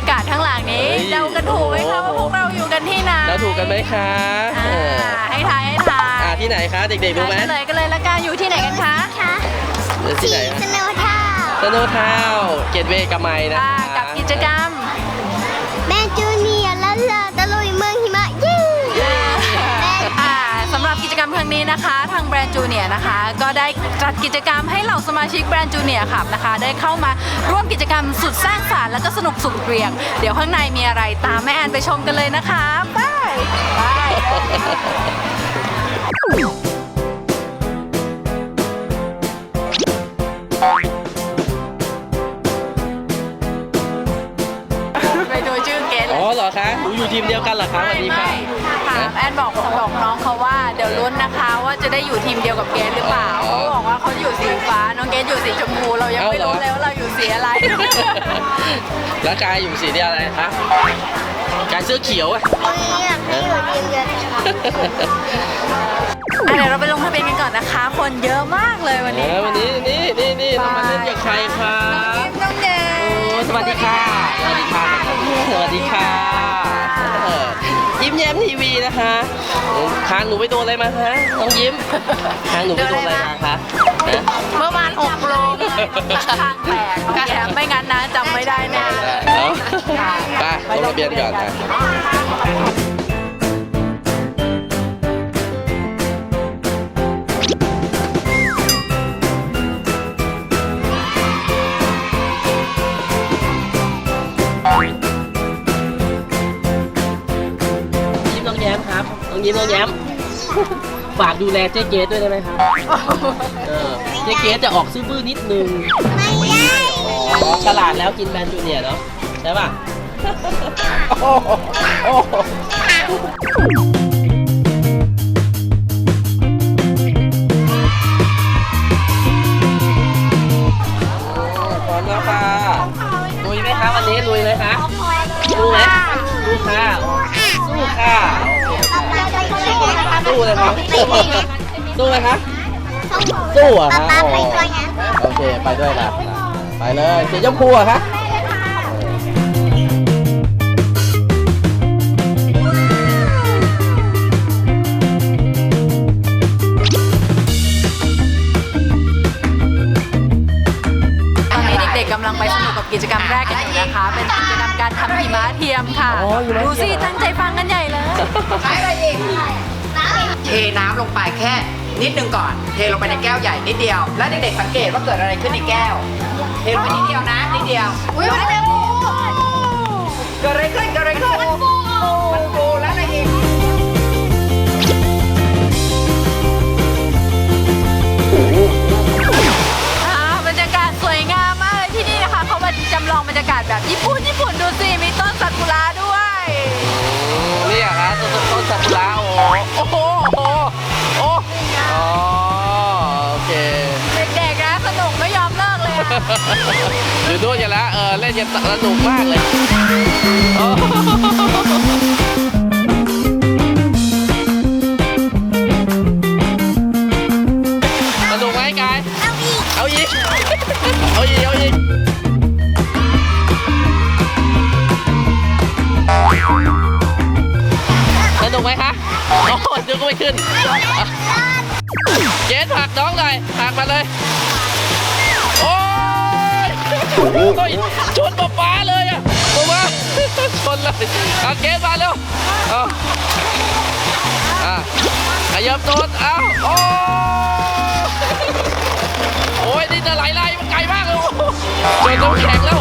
ากาศข้างหลังนี้ เฮ้ย เดากันถูกไหมคะว่าพวกเราอยู่กันที่ไหนเราถูกกันไหมคะอ่าเออให้ทายให้ทายอ่าที่ไหนคะเด็กๆรู้ไหมเฉลยกันเลยละกันอยู่ที่ไหนกันคะค่ะเดี๋ยวที่ไหนสโนว์ทาวสโนว์ทาวเกตเวย์กับไมนะค่ะคะกับกิจกรรม แม่จูเนียร์และลาตะลุยเมืองหิมะยิ่งแม่อ่าสำหรับกิจกรรมครั้งนี้นะคะ ทางแบรนด์จูเนียร์นะคะ ก็ได้จัดกิจกรรมให้เหล่าสมาชิกแบรนด์จูเนียร์ขับนะคะ ได้เข้ามาร่วมกิจกรรมสุดสร้างสรรค์ และก็สนุกสุดเกรียง เดี๋ยวข้างในมีอะไรตามแม่แอนไปชมกันเลยนะคะไปไปไปดูชื่อเกสเลอ๋อยเหรอคะหนูอยู่ทีมเดียวกันเหรอคะสวัสดีค่ะ ถามแอนบอกบอกน้องเขาว่าเดี๋ยวลุ้นนะคะว่าจะได้อยู่ทีมเดียวกับเกสหรือเปล่าอ๋อเขาบอกว่าเขาอยู่สีฟ้าน้องเกสอยู่สีชมพูเรายังเอ้าไม่เหรอรู้เลยว่าเราอยู่สีอะไร แล้วกายอยู่สีเดียวอะไรคะกายเสื้อเขียวอะวันนี้อยากให้อยู่ทีมเดียวกันค่ะอะเดี๋ยวเราไปลงทะเบียนกันก่อนนะคะ คนเยอะมากเลยวันเอนี้อวันนี้นี่นี่นี่เรามาเล่นกับใครคะน้องเนยโอ้สวัสดีค่ะ สวัสดีค่ะ สวัสดีค่ะเออ ยิ้มแย้มทีวีนะคะเออทางหนูไปโดนอะไรมาคะน้องยิ้มทางหนูไปโดนอะไรมาคะฮะเมื่อวานหกโลงข้างแตกน้องแกไม่งั้นนะจำไม่ได้แน่เลยเอาไปลงทะเบียนก่อนนะ น้องยิ้มน้องแย้มฝากดูแลเจ๊เกสด้วยได้ไหมครับเออเจ๊เกสจะออกซื่อบื้อนิดนึงไม่ได้อ๋อฉลาดแล้วกินแบรนด์จูเนียร์เนาะใช่ป่ะโอ้โหโอ้โหพร้อมแล้วค่ะลุยไหมคะวันนี้ลุยไหมคะลุยไหมสู้ค่ะสู้ค่ะ สู้เลยครับสู้ไหมคะสู้เหรอะป๊าคะป๊าโอ้ไปด้วยนะโอเคไปด้วยนะไปเลยสีชมพูเหรอะคะตอนนี้เด็กๆกำลังไปสนุกกับกิจกรรมแรกกันอยู่นะคะ เป็นกิจกรรมการทำหิมะเทียมค่ะอ๋อหิมะเทียมดูสิตั้งใจฟังกันใหญ่เลย เทน้ำลงไปแค่นิดนึงก่อน เทลงไปในแก้วใหญ่นิดเดียว แล้วเด็กๆสังเกตว่าเกิดอะไรขึ้นในแก้ว เทลงไปนิดเดียวนะนิดเดียวอุ้ยมันจะฟูเกิดอะไรขึ้นเกิดอะไรขึ้นมันฟูมันฟูแล้วอะไรอีก อ่าบรรยากาศสวยงามมากเลยที่นี่นะคะเขามาจำลองบรรยากาศแบบญี่ปุ่นญี่ เลิกเลยอะอยู่นู่นกันแล้วเออเล่นกันสนุกมากเลยโอ้สนุกไหมกาย เอาอีก เอาอีก เอาอีก สนุกไหมคะโอ้โหดึงไม่ขึ้น เจนผลักน้องหน่อยผลักมาเลยโอ้ย โอ้ยชนป๊าป๊าเลยอะป๊าป๊าชนเลยเอาเกสมาเร็วเอาอะขยับตัวเอาโอ้โอ้ยนี่จะไหลไหลมันไกลมากเลยชนน้ำแข็งแล้ว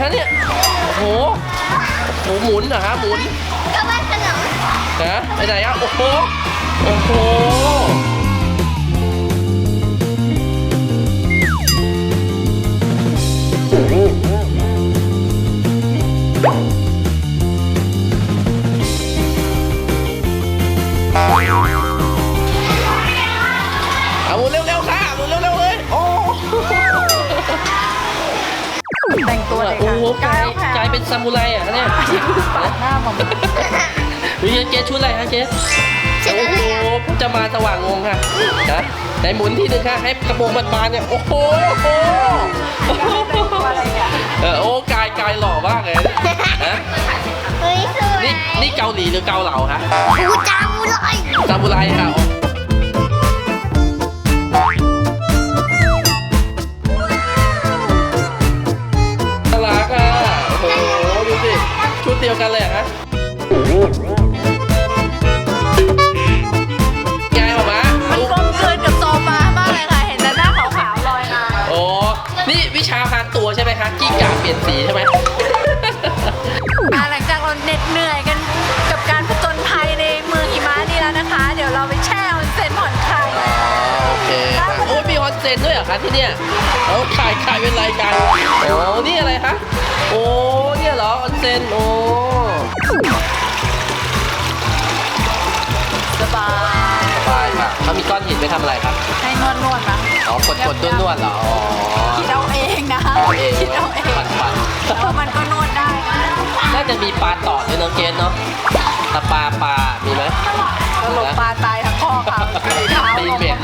คะเนี่ย โอ้โหหมูหมุนเหรอฮะหมุนก็ว่าขนมนะไปไหนอะโอ้โห โอ้โห เลยโอ้ค่ะโหกลายกลายเป็นซามูไรอะเนี่ยหน้าหมอมวิเกสชุดอะไรฮะเกสฉันโอ้อะไรโหอะผมจะมาสว่างงงค่ะนะไหนหมุนที่หนึ่งค่ะให้กระโปรงมันบานเนี่ยโอ้โหโอ้โหเออโอ้กายกายหล่อมากเลยนะเฮ้ยสวยนี่นี่เกาหลีหรือเกาเหลาคะกูจำเลยซามูไรค่ะ ยวกันเลยเหรอฮะไงหรอมะมันกลมเกินกับโซฟามากเลยค่ะ เห็นแต่หน้าขาวๆลอยมาโอ้นี่วิชาพรางตัวใช่ไหมคะกิ้งก่าเปลี่ยนสีใช่ไหม อนเซ็นด้วยเหรอคะที่เนี่ยโอ้ขายขายเป็นรายการโอ้นี่อะไรคะโอ้เนี่ยเหรอฮอนเซ็นโอ้สบายสบายค่ะเขามีก้อนหินไปทำอะไรครับให้นวดนวดๆนะอ๋อกดกดนวดๆเหรออ๋อคิดเอาเองนะเอาเองคิดเอาเองปันปันแล้วมันก็นวดได้นะน่าจะมีปลาต่อด้วยน้องเกณฑ์เนาะตาปลาปลามีไหมสรุปปลาตายทั้งคอค่ะมีเท้าตีลงเบ็ด